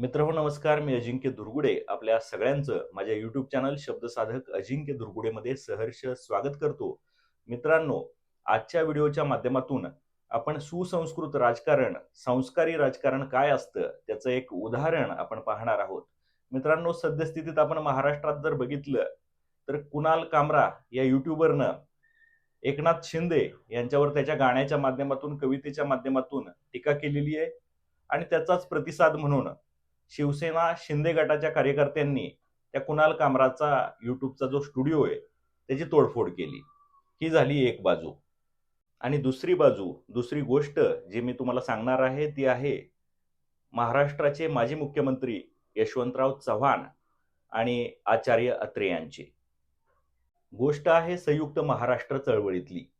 मित्र हो, नमस्कार. मी अजिंक्य दुर्गुडे. आपल्या सगळ्यांचं माझ्या युट्यूब चॅनल शब्दसाधक अजिंक्य दुर्गुडेमध्ये सहर्ष स्वागत करतो. मित्रांनो आजच्या व्हिडिओच्या माध्यमातून आपण सुसंस्कृत राजकारण संस्कारी राजकारण काय असतं त्याचं एक उदाहरण आपण पाहणार आहोत. मित्रांनो सद्यस्थितीत आपण महाराष्ट्रात जर बघितलं तर कुणाल कामरा या युट्यूबरनं एकनाथ शिंदे यांच्यावर त्याच्या गाण्याच्या माध्यमातून कवितेच्या माध्यमातून टीका केलेली आहे. आणि त्याचाच प्रतिसाद म्हणून शिवसेना शिंदे गटाच्या कार्यकर्त्यांनी त्या कुणाल कामराचा युट्यूबचा जो स्टुडिओ आहे त्याची तोडफोड केली. ही झाली एक बाजू. आणि दुसरी बाजू दुसरी गोष्ट जी मी तुम्हाला सांगणार आहे ती आहे महाराष्ट्राचे माजी मुख्यमंत्री यशवंतराव चव्हाण आणि आचार्य अत्रे यांची. गोष्ट आहे संयुक्त महाराष्ट्र चळवळीतली.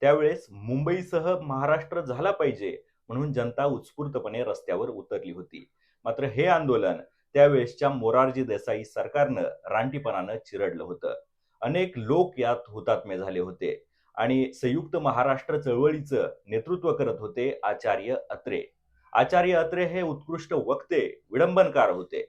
त्यावेळेस मुंबईसह महाराष्ट्र झाला पाहिजे म्हणून जनता उत्स्फूर्तपणे रस्त्यावर उतरली होती. मात्र हे आंदोलन त्यावेळेसच्या मोरारजी देसाई सरकारनं रानटीपणानं चिरडलं होतं. अनेक लोक यात हुतात्मे झाले होते आणि संयुक्त महाराष्ट्र चळवळीचं नेतृत्व करत होते आचार्य अत्रे. आचार्य अत्रे हे उत्कृष्ट वक्ते विडंबनकार होते.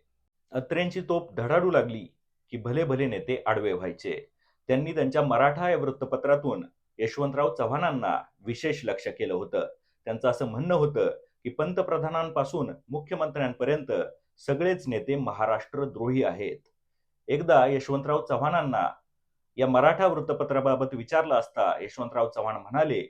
अत्रेंची तोप धडाडू लागली की भले भले नेते आडवे व्हायचे. त्यांनी त्यांच्या मराठा या वृत्तपत्रातून यशवंतराव चव्हाणांना विशेष लक्ष केलं होतं. त्यांचं असं म्हणणं होतं की पंतप्रधानांपासून मुख्यमंत्र्यांपर्यंत सगळेच नेते महाराष्ट्र द्रोही आहेत. एकदा यशवंतराव चव्हाणांना या मराठा वृत्तपत्राबाबत विचारलं असता यशवंतराव चव्हाण म्हणाले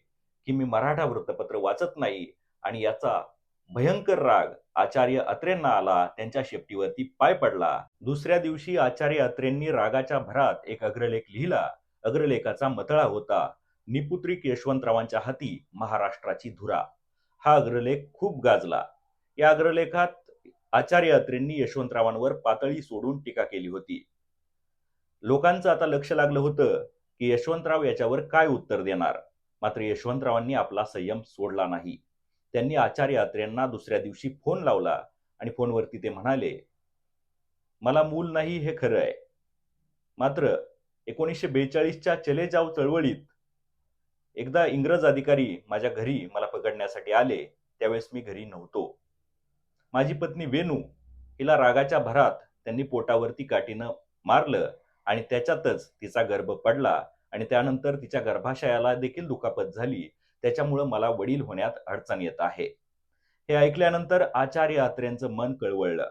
की मी मराठा वृत्तपत्र वाचत नाही आणि याचा भयंकर राग आचार्य अत्रेंना आला त्यांच्या शेपटीवरती पाय पडला. दुसऱ्या दिवशी आचार्य अत्रेंनी रागाच्या भरात एक अग्रलेख लिहिला. अग्रलेखाचा मतळा होता निपुत्रिक यशवंतरावांच्या हाती महाराष्ट्राची धुरा. हा अग्रलेख खूप गाजला. या अग्रलेखात आचार्य अत्रेंनी यशवंतरावांवर पातळी सोडून टीका केली होती. लोकांचं आता लक्ष लागलं होतं की यशवंतराव याच्यावर काय उत्तर देणार? मात्र यशवंतरावांनी आपला संयम सोडला नाही. त्यांनी आचार्य अत्रेंना दुसऱ्या दिवशी फोन लावला आणि फोनवरती ते म्हणाले मला मूल नाही हे खरं आहे मात्र एकोणीसशे बेचाळीसच्या चले जाव चळवळीत एकदा इंग्रज अधिकारी माझ्या घरी मला पकडण्यासाठी आले त्यावेळेस मी घरी नव्हतो. माझी पत्नी वेणू हिला रागाच्या भरात त्यांनी पोटावरती काठीनं मारलं आणि त्याच्यातच तिचा गर्भ पडला आणि त्यानंतर तिच्या गर्भाशयाला देखील दुखापत झाली. त्याच्यामुळं मला वडील होण्यात अडचण येत आहे. हे ऐकल्यानंतर आचार्य अत्र्यांचं मन कळवळलं.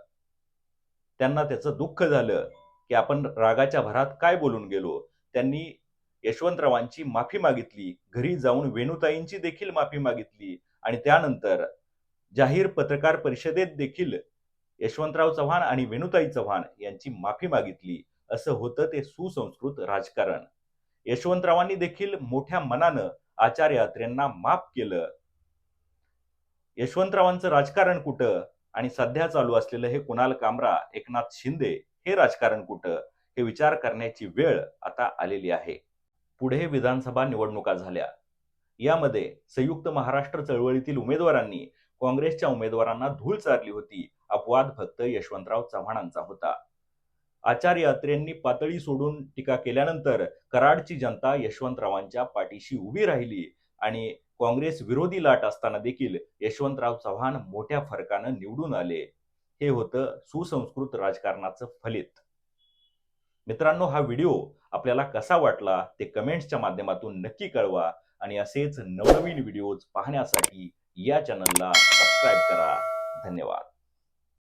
त्यांना त्याचं दुःख झालं की आपण रागाच्या भरात काय बोलून गेलो? त्यांनी यशवंतरावांची माफी मागितली. घरी जाऊन वेणुताईंची देखील माफी मागितली. आणि त्यानंतर जाहीर पत्रकार परिषदेत देखील यशवंतराव चव्हाण आणि वेणुताई चव्हाण यांची माफी मागितली. असं होतं ते सुसंस्कृत राजकारण. यशवंतरावांनी देखील मोठ्या मनानं आचार्य अत्र्यांना माफ केलं. यशवंतरावांचं राजकारण कुठं? आणि सध्या चालू असलेलं हे कुणाल कामरा एकनाथ शिंदे हे राजकारण कुठं? हे विचार करण्याची वेळ आता आलेली आहे. पुढे विधानसभा निवडणुका झाल्या. यामध्ये संयुक्त महाराष्ट्र चळवळीतील उमेदवारांनी काँग्रेसच्या उमेदवारांना धूळ चारली होती. अपवाद फक्त यशवंतराव चव्हाणांचा होता. आचार्य अत्रेंनी पातळी सोडून टीका केल्यानंतर कराडची जनता यशवंतरावांच्या पाठीशी उभी राहिली आणि काँग्रेस विरोधी लाट असताना देखील यशवंतराव चव्हाण मोठ्या फरकानं निवडून आले. हे होतं सुसंस्कृत राजकारणाचं फलित. मित्रांनो हा व्हिडिओ आपल्याला कसा वाटला ते कमेंट्सच्या माध्यमातून नक्की कळवा आणि असेच नवनवीन व्हिडिओज पाहण्यासाठी या चॅनलला सबस्क्राईब करा. धन्यवाद.